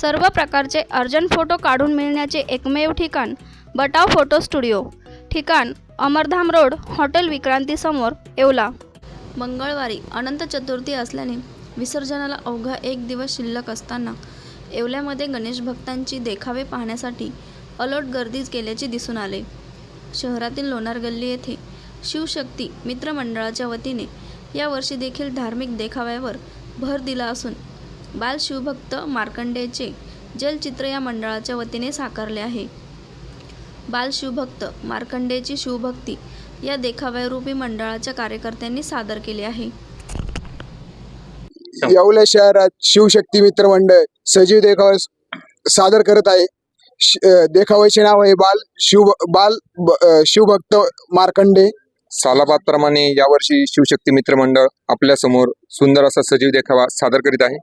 सर्व प्रकारचे urgent photo काढून मिळण्याचे एकमेव ठिकाण बटाव फोटो स्टुडिओ. ठिकाण अमरधाम रोड हॉटेल विक्रांतीसमोर येवला. मंगळवारी अनंत चतुर्थी असल्याने विसर्जनाला अवघा एक दिवस शिल्लक असताना येवल्यामध्ये गणेश भक्तांची देखावे पाहण्यासाठी अलोट गर्दीच केल्याचे दिसून आले. शहरातील लोणार गल्ली येथे शिवशक्ती मित्रमंडळाच्या वतीने यावर्षी देखील धार्मिक देखाव्यावर भर दिला असून बाल शिवभक्त मार्कंडेयचे जलचित्र या मंडळाच्या वतीने साकारले आहे. बाल शिवभक्त मार्कंडेयची शिवभक्ती या देखाव्यारूपी मंडळाच्या कार्यकर्त्यांनी सादर केले आहे. येवले शहरात शिवशक्ती मित्र मंडळ सजीव देखावा सादर करत आहे. देखाव्याचे नाव आहे बाल शिव बाल शिवभक्त मार्कंडे. सालाबादप्रमाणे यावर्षी शिवशक्ती मित्र मंडळ आपल्यासमोर सुंदर असा सजीव देखावा सादर करीत आहे.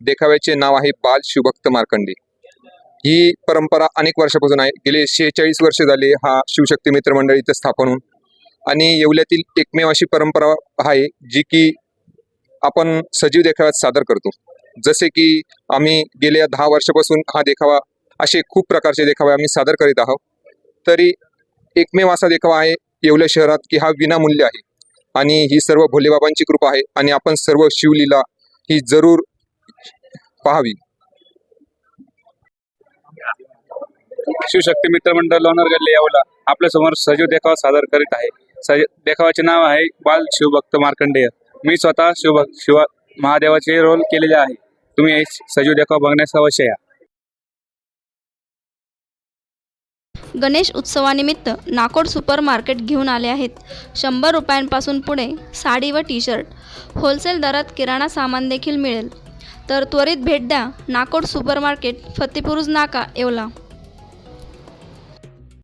देखाव्याचे नाव आहे बाल शिवभक्त मार्कंडे. ही परंपरा अनेक वर्षापासून आहे. गेले शेहेचाळीस वर्ष झाले हा शिवशक्ती मित्र मंडळ इथं स्थापन होऊन. आणि येवल्यातील एकमेव अशी परंपरा आहे जी की आपण सजीव देखाव्यात सादर करतो. जसे की आम्ही गेल्या दहा वर्षापासून हा देखावा असे खूप प्रकारचे देखावे आम्ही सादर करीत आहोत. तरी एकमेव असा देखावा आहे येवल्या शहरात की हा विनामूल्य आहे. आणि ही सर्व भोलेबाबांची कृपा आहे. आणि आपण सर्व शिवलीला ही जरूर पाहावी. शिवशक्ती मित्र मंडळ लोणार गल्ले यावला आपल्यासमोर सजीव देखावा सादर करीत आहे. सजीव देखावाचे नाव आहे बाल शिवभक्त मार्कंडेय. मी स्वतः शिवभक्त शिव महादेवाचे रोल केलेले आहे. तुम्ही हे सजीव देखावा बघण्यास अवश्य या. गणेश उत्सवानिमित्त नाकोड सुपर मार्केट घेऊन आले आहेत. शंभर रुपयांपासून पुढे साडी व टी शर्ट होलसेल दरात किराणा सामान देखील मिळेल. तर त्वरित भेट द्या. नाकोड सुपर मार्केट फतेपुरुज नाका येवला.